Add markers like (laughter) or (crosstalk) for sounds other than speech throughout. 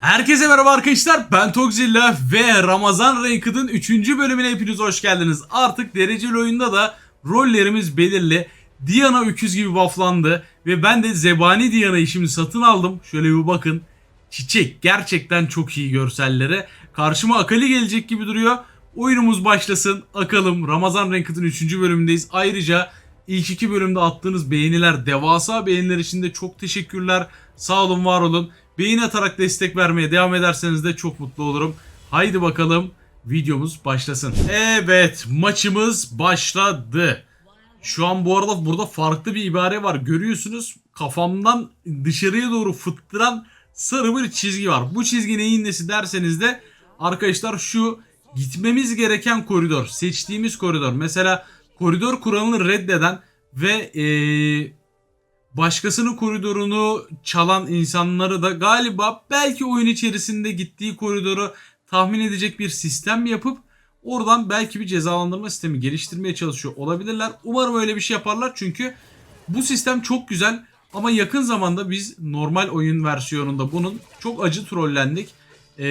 Herkese merhaba arkadaşlar ben Togzilla ve Ramazan Ranked'ın 3. bölümüne hepiniz hoş geldiniz. Artık dereceli oyunda da rollerimiz belirli. Diana öküz gibi bufflandı ve ben de Zebani Diana'yı şimdi satın aldım. Şöyle bir bakın. Çiçek gerçekten çok iyi görselleri. Karşıma Akali gelecek gibi duruyor. Oyunumuz başlasın. Akalım Ramazan Ranked'ın 3. bölümündeyiz. Ayrıca ilk iki bölümde attığınız beğeniler, devasa beğeniler için de çok teşekkürler. Sağ olun, var olun. Beğeni atarak destek vermeye devam ederseniz de çok mutlu olurum. Haydi bakalım videomuz başlasın. Evet maçımız başladı. Şu an bu arada burada farklı bir ibare var. Görüyorsunuz kafamdan dışarıya doğru fıttıran sarı bir çizgi var. Bu çizgi neyin nesi derseniz de arkadaşlar şu gitmemiz gereken koridor. Seçtiğimiz koridor. Mesela koridor kuralını reddeden ve eee başkasının koridorunu çalan insanları da galiba belki oyun içerisinde gittiği koridoru tahmin edecek bir sistem yapıp oradan belki bir cezalandırma sistemi geliştirmeye çalışıyor olabilirler. Umarım öyle bir şey yaparlar çünkü bu sistem çok güzel ama yakın zamanda biz normal oyun versiyonunda bunun çok acı trollendik. Ee,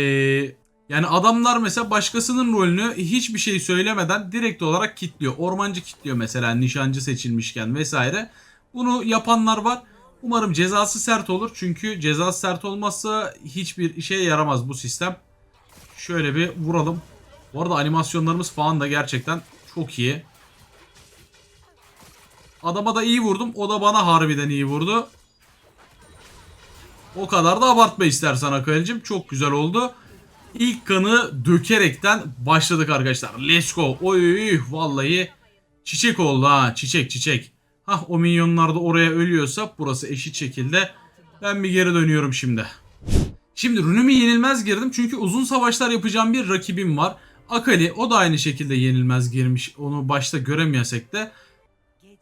yani adamlar mesela başkasının rolünü hiçbir şey söylemeden direkt olarak kitliyor. Ormancı kitliyor mesela nişancı seçilmişken vesaire. Bunu yapanlar var. Umarım cezası sert olur. Çünkü cezası sert olmazsa hiçbir işe yaramaz bu sistem. Şöyle bir vuralım. Bu arada animasyonlarımız falan da gerçekten çok iyi. Adama da iyi vurdum. O da bana harbiden iyi vurdu. O kadar da abartma istersen Akalicim. Çok güzel oldu. İlk kanı dökerekten başladık arkadaşlar. Let's go. Oy vallahi çiçek oldu ha. Çiçek çiçek. Hah o minyonlar da oraya ölüyorsa burası eşit şekilde. Ben bir geri dönüyorum şimdi. Şimdi rünümü yenilmez girdim çünkü uzun savaşlar yapacağım bir rakibim var. Akali o da aynı şekilde yenilmez girmiş. Onu başta göremeyesek de.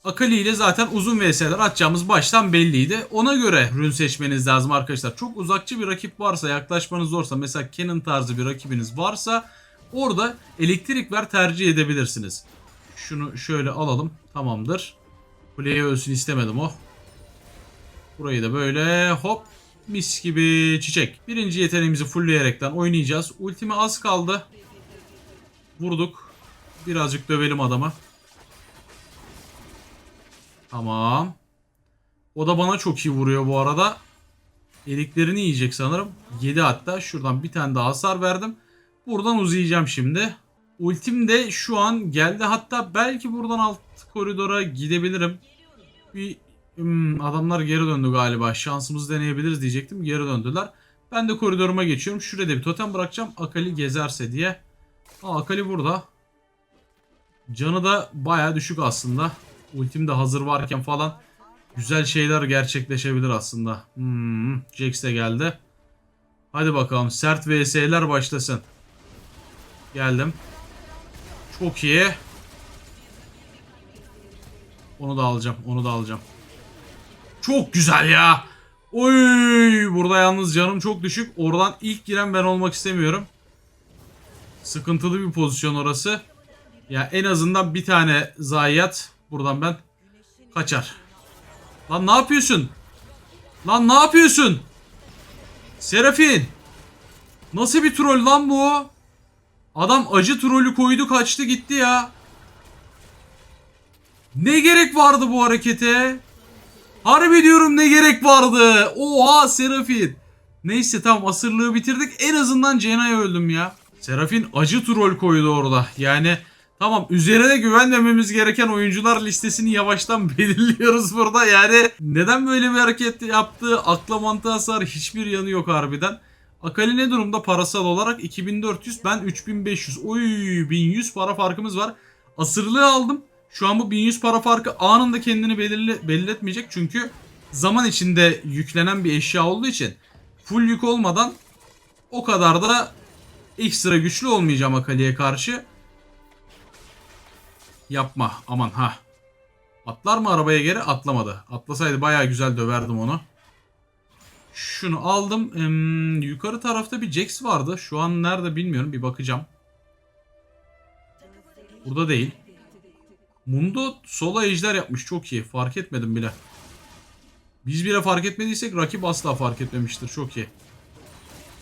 Akali ile zaten uzun vs'ler atacağımız baştan belliydi. Ona göre rün seçmeniz lazım arkadaşlar. Çok uzakçı bir rakip varsa yaklaşmanız zorsa mesela Canon tarzı bir rakibiniz varsa orada elektrik ver tercih edebilirsiniz. Şunu şöyle alalım tamamdır. Kuleye ölsün istemedim o. Burayı da böyle hop mis gibi çiçek. Birinci yeteneğimizi fullleyerekten oynayacağız. Ultime az kaldı. Vurduk. Birazcık dövelim adama. Tamam. O da bana çok iyi vuruyor bu arada. Eliklerini yiyecek sanırım. 7 hatta. Şuradan bir tane daha hasar verdim. Buradan uzayacağım şimdi. Ultim de şu an geldi. Hatta belki buradan alt koridora gidebilirim. Bir hmm, adamlar geri döndü galiba. Şansımızı deneyebiliriz diyecektim. Geri döndüler. Ben de koridoruma geçiyorum. Şurada bir totem bırakacağım. Akali gezerse diye. Aa, Akali burada. Canı da baya düşük aslında. Ultim de hazır varken falan güzel şeyler gerçekleşebilir aslında. Hmm, Jax de geldi. Hadi bakalım sert vs'ler başlasın. Geldim. Çok iyi. Onu da alacağım. Onu da alacağım. Çok güzel ya. Oy, burada yalnız canım çok düşük. Oradan ilk giren ben olmak istemiyorum. Sıkıntılı bir pozisyon orası. Ya en azından bir tane zayiat buradan ben kaçar. Lan ne yapıyorsun? Lan ne yapıyorsun? Serafin. Nasıl bir troll lan bu? Adam acı trolü koydu kaçtı gitti ya. Ne gerek vardı bu harekete? Harbi diyorum ne gerek vardı? Oha Serafin. Neyse tamam asırlığı bitirdik. En azından Cena'ya öldüm ya. Serafin acı troll koydu orada. Yani tamam üzerine güvenmememiz gereken oyuncular listesini yavaştan (laughs) belirliyoruz burada. Yani neden böyle bir hareket yaptı? Akla mantığa sar hiçbir yanı yok harbiden. Akali ne durumda parasal olarak? 2400 ben 3500. Oy 1100 para farkımız var. Asırlığı aldım. Şu an bu 1100 para farkı anında kendini belirli, belli etmeyecek. Çünkü zaman içinde yüklenen bir eşya olduğu için full yük olmadan o kadar da ekstra güçlü olmayacağım Akali'ye karşı. Yapma aman ha. Atlar mı arabaya geri? Atlamadı. Atlasaydı bayağı güzel döverdim onu. Şunu aldım. Ee, yukarı tarafta bir Jax vardı. Şu an nerede bilmiyorum. Bir bakacağım. Burada değil. Mundo sola ejder yapmış. Çok iyi. Fark etmedim bile. Biz bile fark etmediysek rakip asla fark etmemiştir. Çok iyi.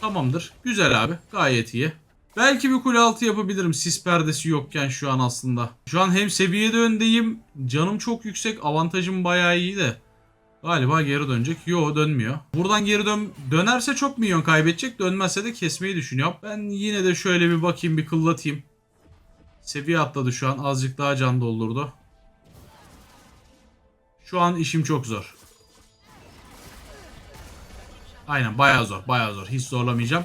Tamamdır. Güzel abi. Gayet iyi. Belki bir kule altı yapabilirim sis perdesi yokken şu an aslında. Şu an hem seviyede öndeyim. Canım çok yüksek. Avantajım bayağı iyi de. Galiba geri dönecek. Yo dönmüyor. Buradan geri dön dönerse çok milyon kaybedecek. Dönmezse de kesmeyi düşünüyorum. Ben yine de şöyle bir bakayım bir kıllatayım. Seviye atladı şu an. Azıcık daha can doldurdu. Şu an işim çok zor. Aynen bayağı zor bayağı zor. Hiç zorlamayacağım.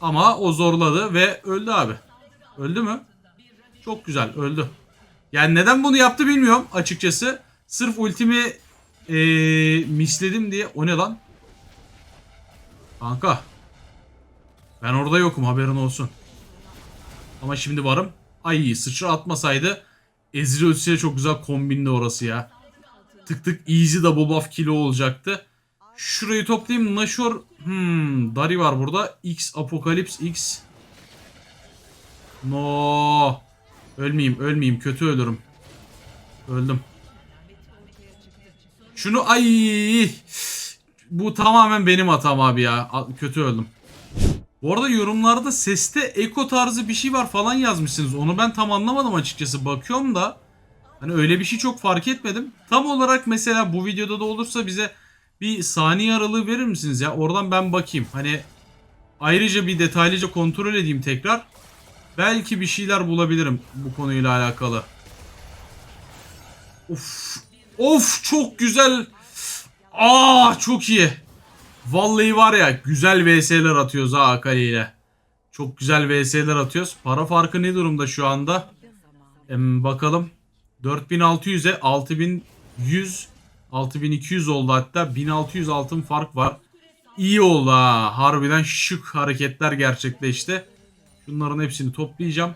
Ama o zorladı ve öldü abi. Öldü mü? Çok güzel öldü. Yani neden bunu yaptı bilmiyorum açıkçası. Sırf ultimi eee, misledim diye. O ne lan? Kanka. Ben orada yokum haberin olsun. Ama şimdi varım. Ay sıçra atmasaydı Ezreal ultisiyle çok güzel kombindi orası ya. Tık tık easy double buff kilo olacaktı. Şurayı toplayayım. Nashor. Hmm, Dari var burada. X Apocalypse X. No. Ölmeyeyim, ölmeyeyim. Kötü ölürüm. Öldüm. Şunu ay. Bu tamamen benim hatam abi ya. Kötü öldüm. Bu arada yorumlarda seste eko tarzı bir şey var falan yazmışsınız. Onu ben tam anlamadım açıkçası. Bakıyorum da hani öyle bir şey çok fark etmedim. Tam olarak mesela bu videoda da olursa bize bir saniye aralığı verir misiniz ya? Oradan ben bakayım. Hani ayrıca bir detaylıca kontrol edeyim tekrar. Belki bir şeyler bulabilirim bu konuyla alakalı. Of. Of çok güzel. Aa çok iyi. Vallahi var ya güzel VS'ler atıyoruz ha Akali ile. Çok güzel VS'ler atıyoruz. Para farkı ne durumda şu anda? Em, bakalım. 4600'e 6100 6200 oldu hatta 1600 altın fark var. İyi oldu ha. Harbiden şık hareketler gerçekleşti. Bunların hepsini toplayacağım.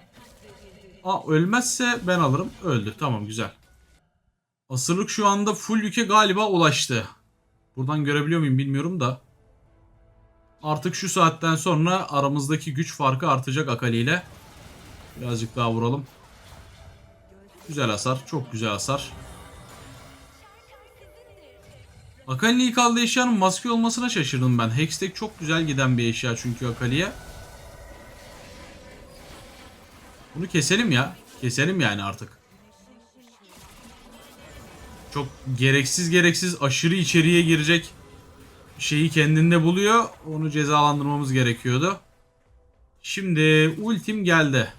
Aa ölmezse ben alırım. Öldü. Tamam güzel. Asırlık şu anda full yüke galiba ulaştı. Buradan görebiliyor muyum bilmiyorum da. Artık şu saatten sonra aramızdaki güç farkı artacak Akali ile. Birazcık daha vuralım. Güzel hasar. Çok güzel hasar. Akali'nin ilk aldığı eşyanın maske olmasına şaşırdım ben. Hextech çok güzel giden bir eşya çünkü Akali'ye. Bunu keselim ya. Keselim yani artık. Çok gereksiz gereksiz aşırı içeriye girecek şeyi kendinde buluyor. Onu cezalandırmamız gerekiyordu. Şimdi ultim geldi.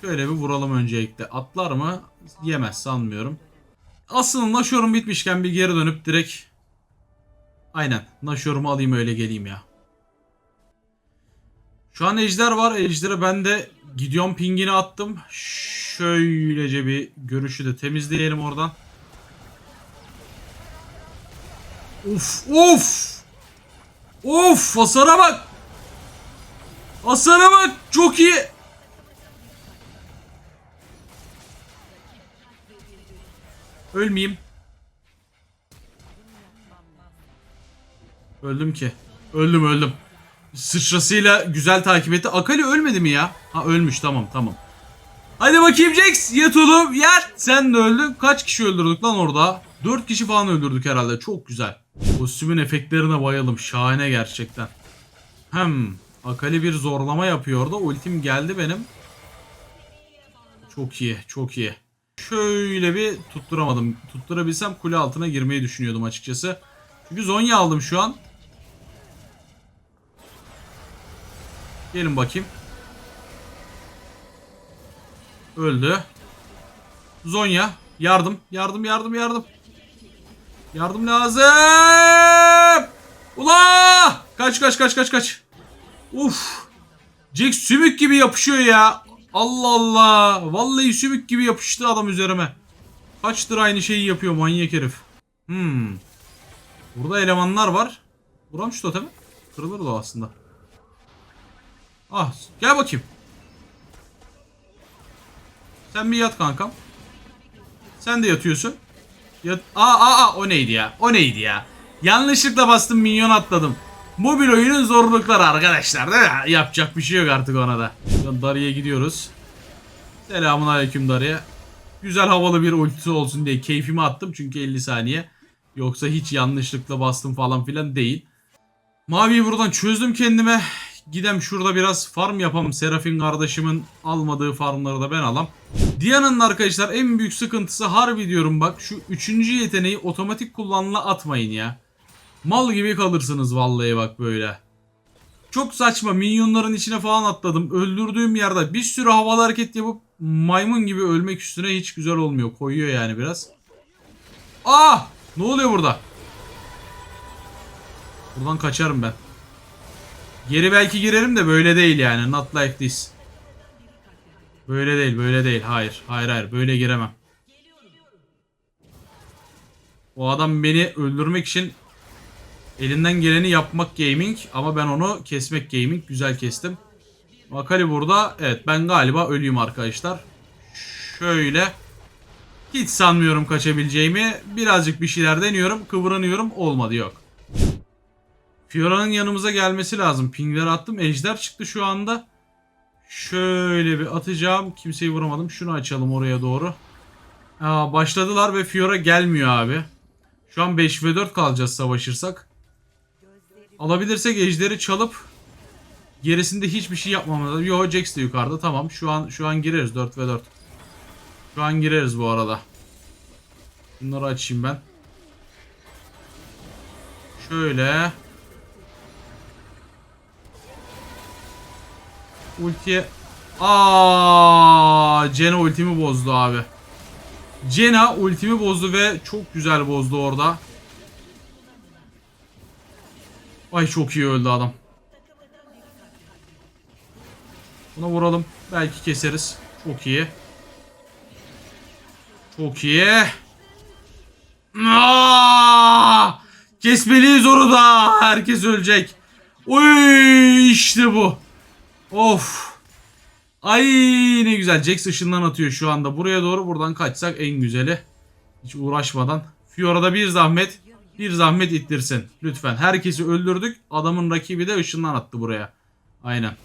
Şöyle bir vuralım öncelikle. Atlar mı? Yemez sanmıyorum. Aslında Nashor'um bitmişken bir geri dönüp direkt Aynen. Nashor'umu alayım öyle geleyim ya. Şu an ejder var. Ejder'e ben de gidiyorum pingini attım. Şöylece bir görüşü de temizleyelim oradan. Uf uf. Of hasara bak. Hasara bak. Çok iyi. Ölmeyeyim. Öldüm ki. Öldüm öldüm. Sıçrasıyla güzel takip etti. Akali ölmedi mi ya? Ha ölmüş tamam tamam. Hadi bakayım Jax yat oğlum yat. Sen de öldün. Kaç kişi öldürdük lan orada? 4 kişi falan öldürdük herhalde. Çok güzel. Kostümün efektlerine bayıldım. Şahane gerçekten. Hem Akali bir zorlama yapıyor orada. Ultim geldi benim. Çok iyi çok iyi. Şöyle bir tutturamadım. Tutturabilsem kule altına girmeyi düşünüyordum açıkçası. Çünkü Zonya aldım şu an. Gelin bakayım. Öldü. Zonya. Yardım. Yardım yardım yardım. Yardım lazım. Ula! Kaç kaç kaç kaç kaç. Uf. Jack sümük gibi yapışıyor ya. Allah Allah. Vallahi sümük gibi yapıştı adam üzerime. Kaçtır aynı şeyi yapıyor manyak herif. Hmm. Burada elemanlar var. Vuram şu totemi. Kırılır da aslında. Ah gel bakayım. Sen bir yat kankam. Sen de yatıyorsun. Yat aa, aa, aa o neydi ya? O neydi ya? Yanlışlıkla bastım minyon atladım. Mobil oyunun zorlukları arkadaşlar değil? Yapacak bir şey yok artık ona da. Dariye gidiyoruz. Selamun aleyküm Dariye. Güzel havalı bir ultisi olsun diye keyfimi attım çünkü 50 saniye. Yoksa hiç yanlışlıkla bastım falan filan değil. Maviyi buradan çözdüm kendime. Gidem şurada biraz farm yapalım. Serafin kardeşimin almadığı farmları da ben alam. Diana'nın arkadaşlar en büyük sıkıntısı harbi diyorum bak şu üçüncü yeteneği otomatik kullanıla atmayın ya. Mal gibi kalırsınız vallahi bak böyle. Çok saçma minyonların içine falan atladım. Öldürdüğüm yerde bir sürü havalı hareket yapıp maymun gibi ölmek üstüne hiç güzel olmuyor. Koyuyor yani biraz. Aa! Ne oluyor burada? Buradan kaçarım ben. Geri belki girerim de böyle değil yani. Not like this. Böyle değil, böyle değil. Hayır, hayır, hayır. Böyle giremem. O adam beni öldürmek için elinden geleni yapmak gaming ama ben onu kesmek gaming. Güzel kestim. Akali burada. Evet ben galiba ölüyüm arkadaşlar. Şöyle. Hiç sanmıyorum kaçabileceğimi. Birazcık bir şeyler deniyorum. Kıvranıyorum. Olmadı yok. Fiora'nın yanımıza gelmesi lazım. Pingler attım. Ejder çıktı şu anda. Şöyle bir atacağım. Kimseyi vuramadım. Şunu açalım oraya doğru. Aa, başladılar ve Fiora gelmiyor abi. Şu an 5 ve 4 kalacağız savaşırsak. Alabilirsek ejderi çalıp gerisinde hiçbir şey yapmamız lazım. Yo Jax de yukarıda. Tamam. Şu an şu an gireriz 4 ve 4. Şu an gireriz bu arada. Bunları açayım ben. Şöyle. Ultiye... Aa, Cena ultimi bozdu abi. Cena ultimi bozdu ve çok güzel bozdu orada. Ay çok iyi öldü adam. Buna vuralım. Belki keseriz. Çok iyi. Çok iyi. Aa! Kesmeliyiz onu da. Herkes ölecek. Oy işte bu. Of. Ay ne güzel. Jax ışından atıyor şu anda. Buraya doğru buradan kaçsak en güzeli. Hiç uğraşmadan. Fiora'da bir zahmet. Bir zahmet ittirsin. Lütfen. Herkesi öldürdük. Adamın rakibi de ışından attı buraya. Aynen.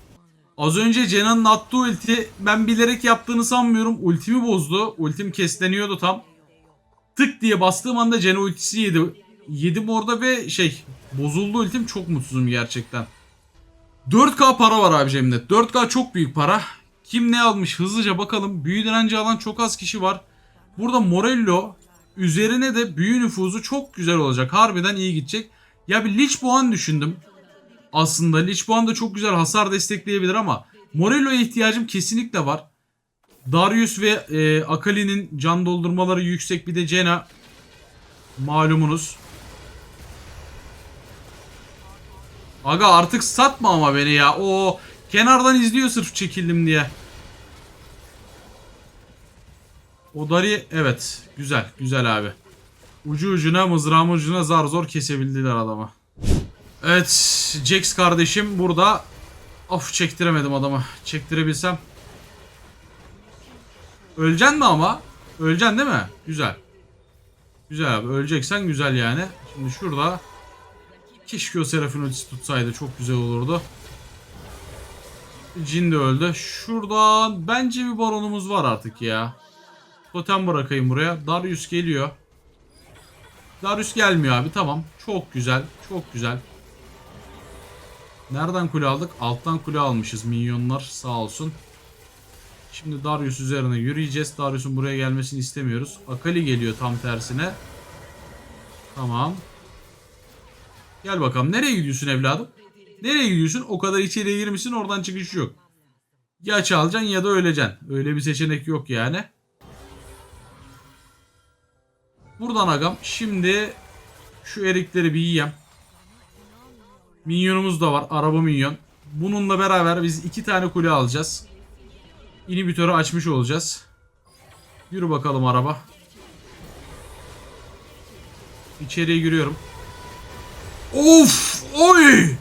Az önce Cena'nın attığı ulti ben bilerek yaptığını sanmıyorum. Ultimi bozdu. Ultim kesleniyordu tam. Tık diye bastığım anda Cena ultisi yedi. Yedim orada ve şey bozuldu ultim. Çok mutsuzum gerçekten. 4K para var abi cebimde. 4K çok büyük para. Kim ne almış hızlıca bakalım. Büyü direnci alan çok az kişi var. Burada Morello üzerine de büyü nüfuzu çok güzel olacak. Harbiden iyi gidecek. Ya bir Lich Boğan düşündüm. Aslında Lich Boğan da çok güzel hasar destekleyebilir ama Morello'ya ihtiyacım kesinlikle var. Darius ve e, Akali'nin can doldurmaları yüksek bir de Cena malumunuz. Aga artık satma ama beni ya. O kenardan izliyor sırf çekildim diye. O Dari evet güzel güzel abi. Ucu ucuna mızrağın ucuna zar zor kesebildiler adamı. Evet Jax kardeşim burada. Of çektiremedim adamı. Çektirebilsem. Öleceksin mi ama? Öleceksin değil mi? Güzel. Güzel abi. Öleceksen güzel yani. Şimdi şurada Keşke o Serafin ultisi tutsaydı. Çok güzel olurdu. Jin de öldü. Şuradan bence bir baronumuz var artık ya. Totem bırakayım buraya. Darius geliyor. Darius gelmiyor abi. Tamam. Çok güzel. Çok güzel. Nereden kule aldık? Alttan kule almışız. Minyonlar sağ olsun. Şimdi Darius üzerine yürüyeceğiz. Darius'un buraya gelmesini istemiyoruz. Akali geliyor tam tersine. Tamam. Gel bakalım. Nereye gidiyorsun evladım? Nereye gidiyorsun? O kadar içeriye girmişsin oradan çıkış yok. Ya çalacaksın ya da öleceksin. Öyle bir seçenek yok yani. Buradan agam. Şimdi şu erikleri bir yiyem. Minyonumuz da var. Araba minyon. Bununla beraber biz iki tane kule alacağız. İnhibitörü açmış olacağız. Yürü bakalım araba. İçeriye giriyorum. Of! Oy!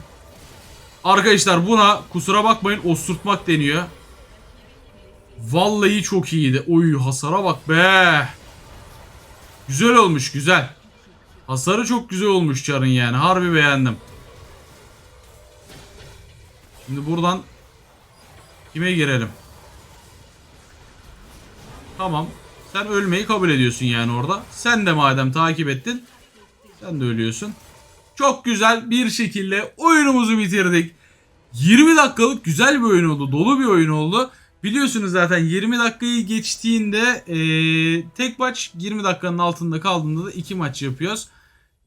Arkadaşlar buna kusura bakmayın osurtmak deniyor. Vallahi çok iyiydi. Oy hasara bak be. Güzel olmuş güzel. Hasarı çok güzel olmuş Char'ın yani. Harbi beğendim. Şimdi buradan kime girelim? Tamam. Sen ölmeyi kabul ediyorsun yani orada. Sen de madem takip ettin. Sen de ölüyorsun. Çok güzel bir şekilde oy oyunumuzu bitirdik. 20 dakikalık güzel bir oyun oldu. Dolu bir oyun oldu. Biliyorsunuz zaten 20 dakikayı geçtiğinde eee, tek maç 20 dakikanın altında kaldığında da iki maç yapıyoruz.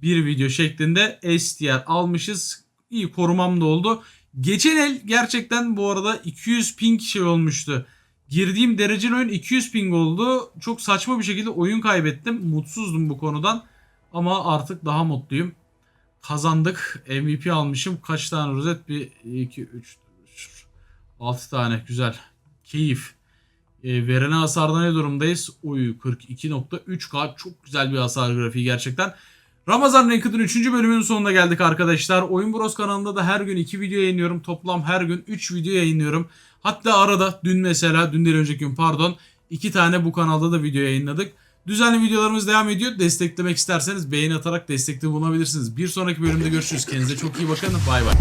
Bir video şeklinde STR almışız. İyi korumam da oldu. Geçen el gerçekten bu arada 200 ping şey olmuştu. Girdiğim dereceli oyun 200 ping oldu. Çok saçma bir şekilde oyun kaybettim. Mutsuzdum bu konudan. Ama artık daha mutluyum. Kazandık. MVP almışım. Kaç tane rozet? 1, 2, 3, 6 tane. Güzel. Keyif. E, verene hasarda ne durumdayız? Oy 42.3K. Çok güzel bir hasar grafiği gerçekten. Ramazan Ranked'ın 3. bölümünün sonuna geldik arkadaşlar. Oyun Bros kanalında da her gün 2 video yayınlıyorum. Toplam her gün 3 video yayınlıyorum. Hatta arada dün mesela, dün değil önceki gün pardon, 2 tane bu kanalda da video yayınladık. Düzenli videolarımız devam ediyor. Desteklemek isterseniz beğeni atarak destekte bulunabilirsiniz. Bir sonraki bölümde görüşürüz. Kendinize çok iyi bakın. Bay bay.